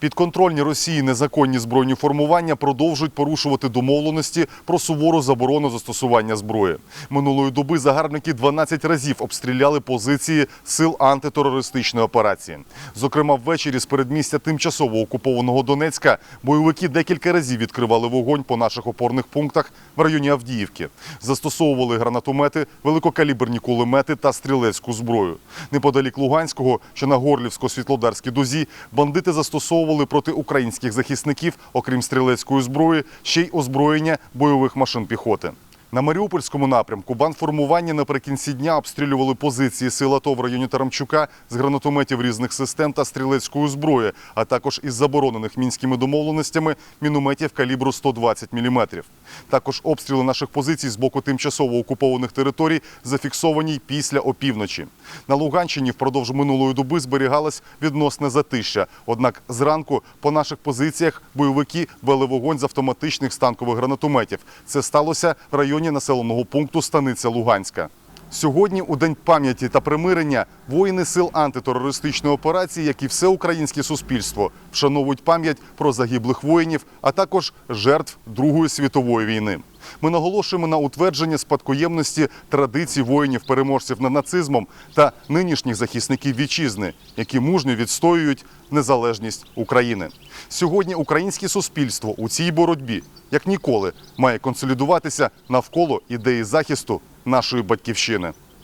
Підконтрольні Росії незаконні збройні формування продовжують порушувати домовленості про сувору заборону застосування зброї. Минулої доби загарбники 12 разів обстріляли позиції сил антитерористичної операції. Зокрема, ввечері з передмістя тимчасово окупованого Донецька бойовики декілька разів відкривали вогонь по наших опорних пунктах в районі Авдіївки. Застосовували гранатомети, великокаліберні кулемети та стрілецьку зброю. Неподалік Луганського, що на Горлівсько-Світлодарській дозі, бандити застосовували проти українських захисників, окрім стрілецької зброї, ще й озброєння бойових машин піхоти. На Маріупольському напрямку бандформування наприкінці дня обстрілювали позиції сил АТО в районі Тарамчука з гранатометів різних систем та стрілецької зброї, а також із заборонених мінськими домовленостями мінометів калібру 120 мм. Також обстріли наших позицій з боку тимчасово окупованих територій зафіксовані й після опівночі. На Луганщині впродовж минулої доби зберігалось відносне затища. Однак зранку по наших позиціях бойовики вели вогонь з автоматичних станкових гранатометів. Це сталося в районі населеного пункту Станиця Луганська. Сьогодні, у День пам'яті та примирення, воїни сил антитерористичної операції, як і все українське суспільство, вшановують пам'ять про загиблих воїнів, а також жертв Другої світової війни. Ми наголошуємо на утвердження спадкоємності традицій воїнів-переможців над нацизмом та нинішніх захисників вітчизни, які мужньо відстоюють незалежність України. Сьогодні українське суспільство у цій боротьбі, як ніколи, має консолідуватися навколо ідеї захисту нашої батьківщини.